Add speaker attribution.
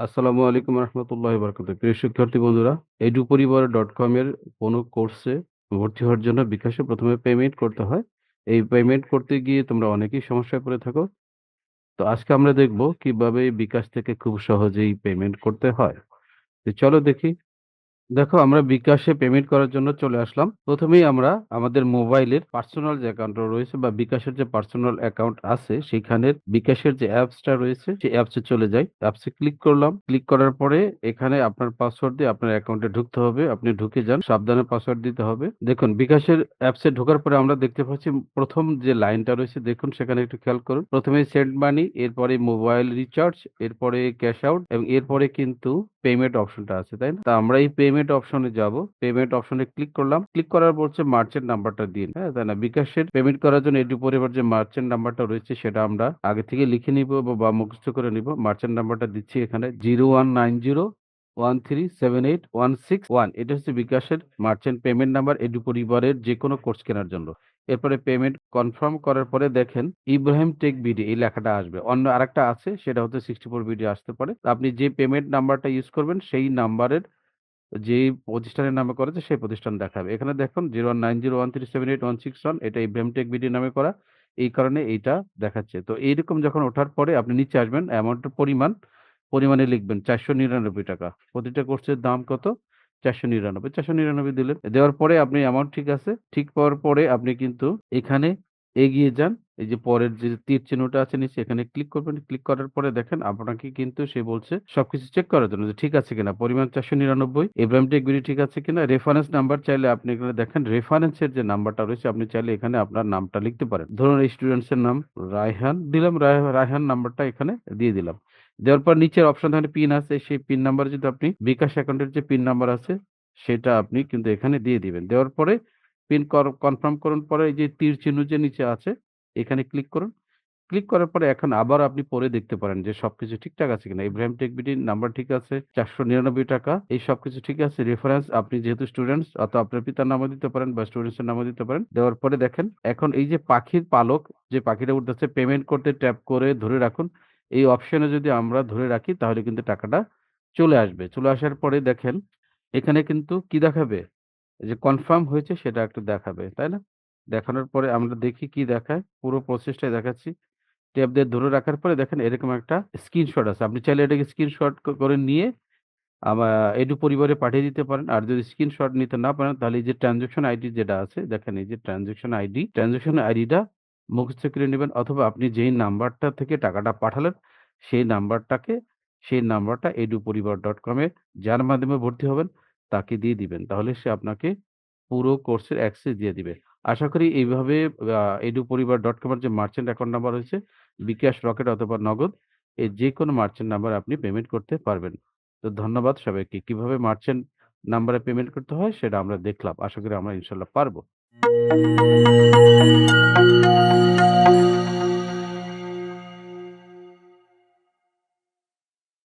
Speaker 1: আসসালামু আলাইকুম রহমতুল্লাহ বরকত প্রিয় শিক্ষার্থী বন্ধুরা এডু পরিবার ডট কম এর কোনো কোর্সে ভর্তি হওয়ার জন্য বিকাশে প্রথমে পেমেন্ট করতে হয়। এই পেমেন্ট করতে গিয়ে তোমরা অনেকেই সমস্যায় পড়ে থাকো। তো আজকে আমরা দেখব কীভাবে বিকাশ থেকে খুব সহজেই পেমেন্ট করতে হয়। তো চলো দেখি দেখো, আমরা বিকাশে পেমেন্ট করার জন্য চলে আসলাম। প্রথমেই আমরা আমাদের মোবাইলের পার্সোনাল যে অ্যাকাউন্ট রয়েছে বা বিকাশের যে পার্সোনাল অ্যাকাউন্ট আছে সেখানের বিকাশের যে অ্যাপসটা রয়েছে, সেই অ্যাপসে চলে যাই। অ্যাপসে ক্লিক করলাম। ক্লিক করার পরে এখানে আপনার পাসওয়ার্ড দিয়ে আপনার অ্যাকাউন্টে ঢুকতে হবে। আপনি ঢুকে যান। সাবধানে পাসওয়ার্ড দিতে হবে। দেখুন, বিকাশের অ্যাপসে ঢোকার পরে আমরা দেখতে পাচ্ছি প্রথম যে লাইনটা রয়েছে, দেখুন, সেখানে একটু খেয়াল করুন। প্রথমে সেন্ড মানি এরপরে মোবাইল রিচার্জ এরপরে ক্যাশ আউট এবং এরপরে কিন্তু পেমেন্ট অপশনটা আছে, তাই না? তা আমরা এই পেমেন্ট অপশনে যাব। পেমেন্ট অপশনে ক্লিক করলাম। ক্লিক করার পর হচ্ছে মার্চেন্ট নাম্বারটা দিন। হ্যাঁ তাই না? বিকাশের পেমেন্ট করার জন্য এটি পরিবার যে মার্চেন্ট নাম্বারটা রয়েছে, সেটা আমরা আগে থেকে লিখে নিব বা মুখস্থ করে নিব। মার্চেন্ট নাম্বারটা দিচ্ছি এখানে zero one nine zero one three seven eight one six one এটা হচ্ছে বিকাশের মার্চেন্ট পেমেন্ট নাম্বার এডু পরিবারের যে কোনো কোর্স কেনার জন্য। এরপরে পেমেন্ট কনফার্ম করার পরে দেখেন ইব্রাহিম টেক বিডি এই লেখাটা আসবে। অন্য আরেকটা আছে, সেটা হচ্ছে সিক্সটি ফোর বিডি আসতে পারে। আপনি যে পেমেন্ট নাম্বারটা ইউজ করবেন, সেই নাম্বারের যে প্রতিষ্ঠানের নামে করেছে, সেই প্রতিষ্ঠান দেখাবে। এখানে দেখুন zero one nine zero one three seven eight one six one এটা ইব্রাহিম টেক বিডি নামে করা। এই কারণে এইটা দেখাচ্ছে। তো এইরকম যখন ওঠার পরে আপনি নিচে আসবেন অ্যামাউন্টের পরিমাণ, পরিমাণে লিখবেন চারশো নিরানব্বই টাকা। প্রতিটা কোর্সের দাম কত? চারশো নিরানব্বই। চারশো নিরানব্বই দিলেন। দেওয়ার পরে আপনি অ্যামাউন্ট ঠিক আছে, ঠিক পাওয়ার পরে আপনি কিন্তু এখানে এগিয়ে যান। এই যে পরের যে তীর চিহ্নটা আছে নিচে, এখানে ক্লিক করবেন। ক্লিক করার পরে দেখেন আপনাকে কিন্তু সে বলছে সবকিছু চেক করার জন্য যে ঠিক আছে কিনা। পরিমাণ চারশো নিরানব্বই। ইব্রাহিম টেকবিরি ঠিক আছে কিনা? রেফারেন্স নাম্বার চাইলে আপনি এখানে দেখেন রেফারেন্সের যে নাম্বারটা রয়েছে, আপনি চাইলে এখানে আপনার নামটা লিখতে পারেন। ধরুন এই স্টুডেন্টসের নাম রায়হান দিলাম, রায়- রায়হান নাম্বারটা এখানে দিয়ে দিলাম। দেওয়ার পর নিচের অপশন এখানে পিন আছে, সেই পিন নাম্বার যদি আপনি বিকাশ অ্যাকাউন্টের যে পিন নাম্বার আছে, সেটা আপনি কিন্তু এখানে দিয়ে দিবেন। দেওয়ার পরে পিন কনফার্ম করুন। পরে এই যে তীর চিহ্ন যে নিচে আছে এখানে ক্লিক করুন। ক্লিক করার পরে এখন আবার আপনি পরে দেখতে পারেন যে সবকিছু ঠিকঠাক আছে কিনা। ইব্রাহিম টেকবিটির নাম্বার ঠিক আছে, চারশো নিরানব্বই টাকা, এই সবকিছু ঠিক আছে। রেফারেন্স আপনি যেহেতু স্টুডেন্টস অত আপনার পিতার নামও দিতে পারেন বা স্টুডেন্টসের নামও দিতে পারেন। দেওয়ার পরে দেখেন, এখন এই যে পাখির পালক, যে পাখিটা উঠতেছে পেমেন্ট করতে ট্যাপ করে ধরে রাখুন। এই অপশনে যদি আমরা ধরে রাখি, তাহলে কিন্তু টাকাটা চলে আসবে। চলে আসার পরে দেখেন, এখানে কিন্তু কি দেখাবে? যে কনফার্ম হয়েছে, সেটা একটু দেখাবে, তাই না? দেখানোর পরে আমরা দেখি কি দেখায়, পুরো প্রসেসটাই দেখাচ্ছি। ট্যাব দিয়ে ধরে রাখার পরে দেখেন এরকম একটা স্ক্রিনশট আছে। আপনি চাইলে এটাকে স্ক্রিনশট করে নিয়ে আমার এডু পরিবারে পাঠিয়ে দিতে পারেন। আর যদি স্ক্রিনশট নিতে না পারেন, তাহলে যে ট্রানজেকশন আইডি যেটা আছে, দেখেন এই যে ট্রানজেকশন আইডি ট্রানজেকশন আইডিটা মুখস্থ করে নেবেন। অথবা আপনি যেই নাম্বারটা থেকে টাকাটা পাঠালেন, সেই নাম্বারটাকে, সেই নাম্বারটা এডু পরিবার ডট কমে যার মাধ্যমে ভর্তি হবেন, তাকে দিয়ে দিবেন। তাহলে সে আপনাকে পুরো কোর্সের অ্যাক্সেস দিয়ে দিবে। আশা করি এইভাবে এডু পরিবার ডট কমের যে মার্চেন্ট অ্যাকাউন্ট নাম্বার রয়েছে, বিকাশ রকেট অথবা নগদ এই যে কোনো মার্চেন্ট নাম্বার আপনি পেমেন্ট করতে পারবেন। তো ধন্যবাদ সবাইকে। কীভাবে মার্চেন্ট নাম্বারে পেমেন্ট করতে হয়, সেটা আমরা দেখলাম। আশা করি আমরা ইনশাল্লাহ পারব।